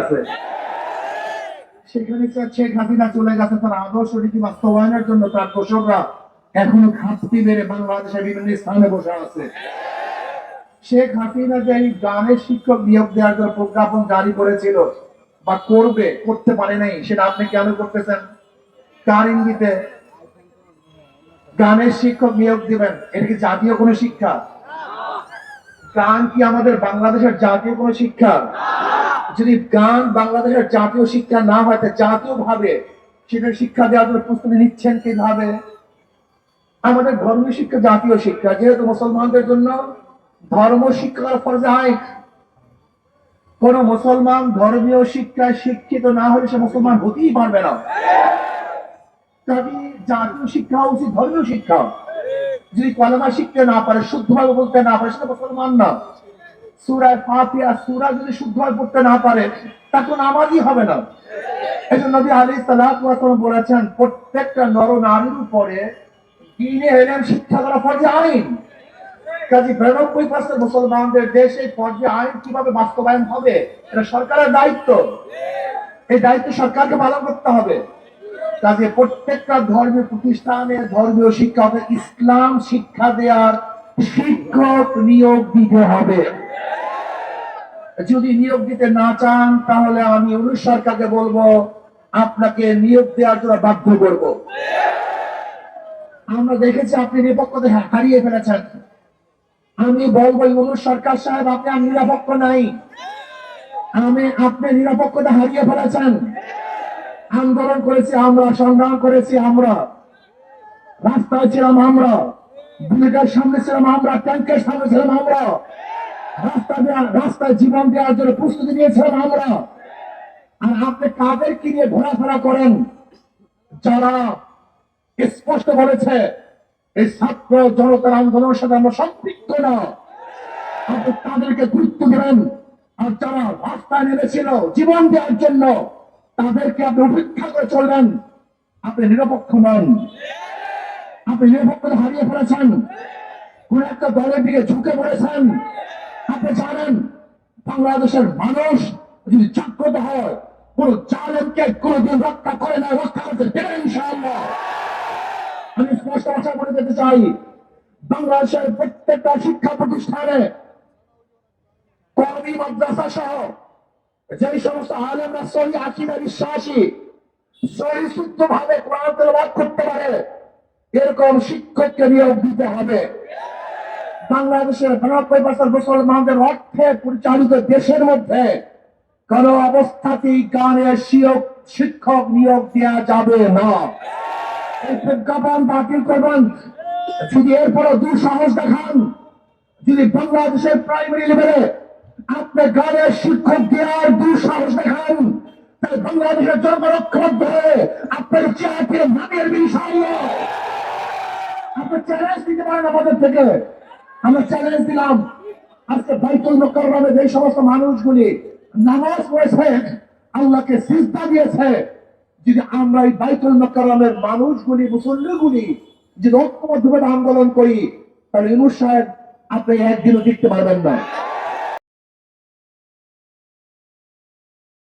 আছে। সেখানে চলে গেছে তার আদর্শ বাস্তবায়নের জন্য। তার দোসররা এখনও মেরে বাংলাদেশের বিভিন্ন স্থানে বসে আছে। শেখ হাসিনা যে এই গানের শিক্ষক নিয়োগ দেওয়ার জন্য প্রজ্ঞাপন জারি করেছিল বা করবে, করতে পারে নাই, সেটা আপনি কেন করতেছেন? কার ইঙ্গিতে গানের শিক্ষক নিয়োগ দিবেন, এটা কি জাতীয় কোনো শিক্ষা? গান কি আমাদের বাংলাদেশের জাতীয় কোনো শিক্ষা? যদি গান বাংলাদেশের জাতীয় শিক্ষা না হয়, তা জাতীয় ভাবে সেটা শিক্ষা দেওয়ার জন্য প্রস্তুতি নিচ্ছেন কীভাবে? আমাদের ধর্মীয় শিক্ষা, জাতীয় শিক্ষা, যেহেতু মুসলমানদের জন্য ধর্ম শিক্ষার ফরজে আইন। কোন মুসলমান ধর্মীয় শিক্ষায় শিক্ষিত না হলে সে মুসলমান হতেই পারবে না। তবে জাতীয় শিক্ষা উচিত ধর্মীয় শিক্ষা। যদি কলেমা শিখতে না পারে, শুদ্ধভাবে বলতে না পারে, সেটা মুসলমান না। সুরায় ফাতিহা, সুরা যদি শুদ্ধভাবে পড়তে না পারে, তা কোনো নামাজই হবে না। এই জন্য নবী আলী সালাম বলেছেন, প্রত্যেকটা নর নারীর উপরে দিনে এলেন শিক্ষা করা ফরজে আইন। কাজে বিরানব্বই পার্সেন্ট মুসলমানদের দেশে ফরজে আইন কীভাবে বাস্তবায়ন হবে, এটা সরকারের দায়িত্ব। এই দায়িত্ব সরকারকে পালন করতে হবে। কাজে প্রত্যেকটা ধর্মীয় প্রতিষ্ঠানে ধর্মীয় শিক্ষা হবে, ইসলাম শিক্ষা দেওয়ার শিক্ষক নিয়োগ দিতে হবে। যদি নিয়োগ দিতে না চান, তাহলে আমি অনুষ সরকারকে বলব, আপনাকে নিয়োগ দেওয়ার জন্য বাধ্য করব। আমরা দেখেছি আপনি নিরপেক্ষতা হারিয়ে ফেলেছেন। আমি বলব, অনুষ সরকার সাহেব, আপনি আর নিরপেক্ষ নাই। আমি, আপনি নিরপেক্ষতা হারিয়ে ফেলেছেন। আন্দোলন করেছি আমরা, সংগ্রাম করেছি আমরা। রাস্তায় ছিলাম আমরা, বুলেটের সামনে ছিলাম আমরা, ট্যাঙ্কের সামনে ছিলাম আমরা। রাস্তা দেওয়া রাস্তায় জীবন দেওয়ার জন্য প্রস্তুতি নিয়েছিলাম আমরা। আর আপনি কাদেরকে নিয়ে ঘোরাফেরা করেন? যারা স্পষ্ট বলেছে, এই ছাত্র জনতার আন্দোলনের সাথে আমরা সম্পৃক্ত না। আপনি তাদেরকে গুরুত্ব দেবেন আর যারা রাস্তায় নেমেছিল জীবন দেওয়ার জন্য, তাদেরকে আপনি উপেক্ষা করে চলবেন আপনি নিরপেক্ষ নন। আপনি নিরপেক্ষতা হারিয়ে ফেলেছেন। কোন একটা দলের দিকে ঝুঁকে পড়েছেন। আপনি জানেন বাংলাদেশের মানুষ যদি জাগ্রত হয়, কোন জালেমকে কোনদিন রক্ষা করে না রক্ষা করতে দেবে আমি স্পষ্ট ভাষা বলে যেতে চাই, বাংলাদেশের প্রত্যেকটা শিক্ষা প্রতিষ্ঠানে কর্মী, মাদ্রাসা সহ যে সমস্ত আলেমরা সহি আকিদা বিশ্বাসী, সহি শুদ্ধ ভাবে করতে পারে, এরকম শিক্ষককে নিয়োগ দিতে হবে। বাংলাদেশের বিরানব্বই বছর মুসলমানদের অর্থে পরিচালিত দেশের মধ্যে কোন অবস্থাতেই গানের শিক্ষক নিয়োগ দেওয়া যাবে না। এই প্রজ্ঞাপন বাতিল করবেন। যদি এরপরে দুঃসাহস দেখান, যদি বাংলাদেশের প্রাইমারি লেভেলে আপনি গানের শিক্ষক দেওয়ার দুঃসাহস দেখান, তাহলে বাংলাদেশের জনগণ ধরে আপনার চেয়ারকে নামের বিষয় আপনি চ্যালেঞ্জ দিতে পারেন আমাদের থেকে। আমরা চ্যালেঞ্জ দিলাম। আজকে বাইতুল মোকাররমে যে সমস্ত মানুষগুলি নামাজ পড়েছে, আল্লাহকে সিজদা দিয়েছে, যদি আমরা এই বাইতুল মোকাররমের মানুষগুলি, মুসল্লিগুলি যদি ঐক্যবদ্ধভাবে আন্দোলন করি, তাহলে ইনুর সাহেব, আপনি একদিনও জিততে পারবেন না।